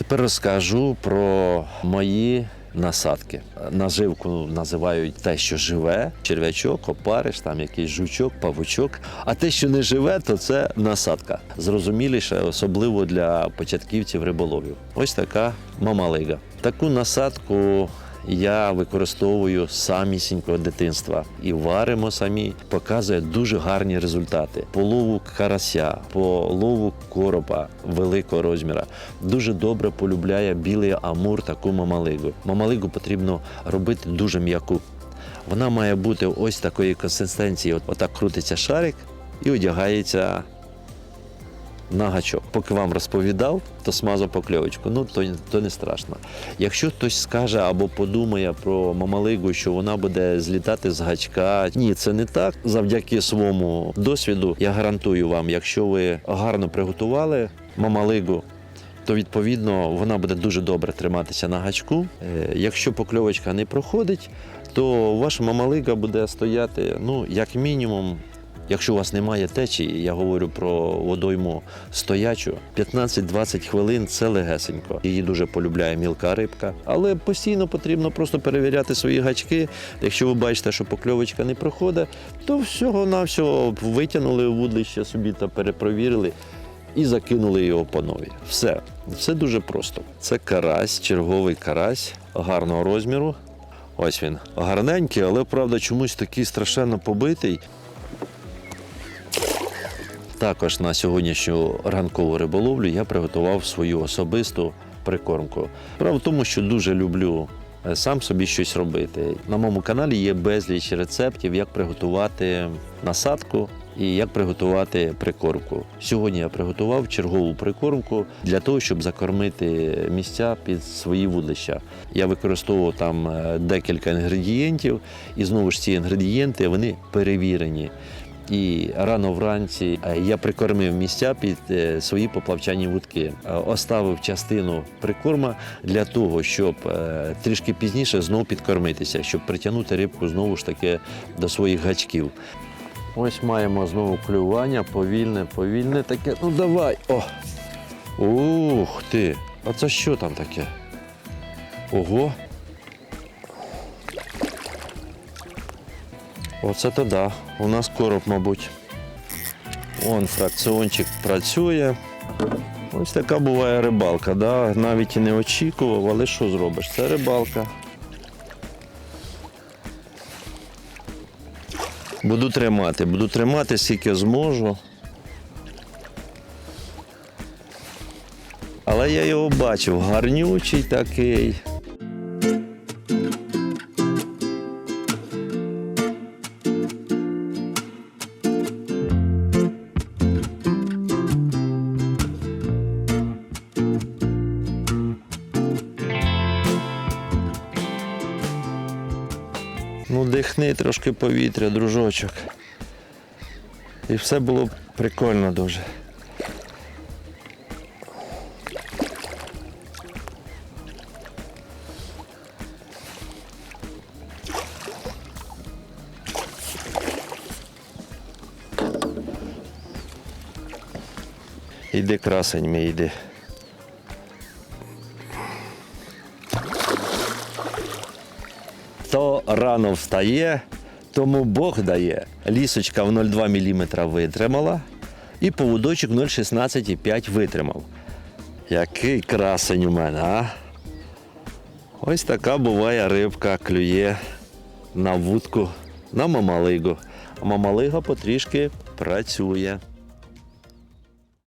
Тепер розкажу про мої насадки. Наживку називають те, що живе, черв'ячок, опариш, там якийсь жучок, павучок. А те, що не живе, то це насадка. Зрозуміліше, особливо для початківців риболовів. Ось така мамалига. Таку насадку я використовую самісінького дитинства і варимо самі. Показує дуже гарні результати. По лову карася, по лову коропа великого розміра. Дуже добре полюбляє білий амур таку мамалигу. Мамалигу потрібно робити дуже м'яку. Вона має бути ось такої консистенції. От, отак крутиться шарик і одягається на гачок. Поки вам розповідав, то смазав покльовочку. Ну то, то не страшно. Якщо хтось скаже або подумає про мамалигу, що вона буде злітати з гачка, ні, це не так. Завдяки своєму досвіду я гарантую вам, якщо ви гарно приготували мамалигу. То відповідно вона буде дуже добре триматися на гачку. Е, Якщо покльовочка не проходить, то ваша мамалига буде стояти, ну, як мінімум, Якщо у вас немає течії, я говорю про водойму стоячу, 15-20 хвилин це легесенько. Її дуже полюбляє мілка рибка. Але постійно потрібно просто перевіряти свої гачки. Якщо ви бачите, що покльовочка не проходить, то всього-навсього витягнули вудлище собі та перепровірили і закинули його по нові. Все, все дуже просто. Це карась, черговий карась гарного розміру. Ось він гарненький, але правда чомусь такий страшенно побитий. Також на сьогоднішню ранкову риболовлю я приготував свою особисту прикормку. Справа в тому, що дуже люблю е, сам собі щось робити. На моєму каналі є безліч рецептів, як приготувати насадку і як приготувати прикормку. Сьогодні я приготував чергову прикормку для того, щоб закормити місця під свої вудлища. Я використовував там е, декілька інгредієнтів, і знову ж ці інгредієнти вони перевірені. І рано вранці е, я прикормив місця під е, свої поплавчані вудки. Е, Оставив частину прикорма для того, щоб трішки пізніше знову підкормитися, щоб притягнути рибку знову ж таки до своїх гачків. Ось маємо знову клювання, повільне, повільне таке. Ну давай. О! Ух ти! А це що там таке? Ого! Оце то да. У нас короб, мабуть. Вон фракціончик працює. Ось така буває рибалка. Да? Навіть і не очікував, але що зробиш? Це рибалка. Буду тримати, буду тримати, скільки зможу. Але я його бачив, гарнючий такий. Ну, дихни трошки повітря, дружочок. І все було прикольно дуже. Іди, красень мій, іди. Хто рано встає, тому Бог дає. Лісочка в 0,2 мм витримала, і поводочок 0,16,5 витримав. Який красень у мене, а? Ось така буває рибка клює на вудку, на мамалигу. А мамалига потрішки працює.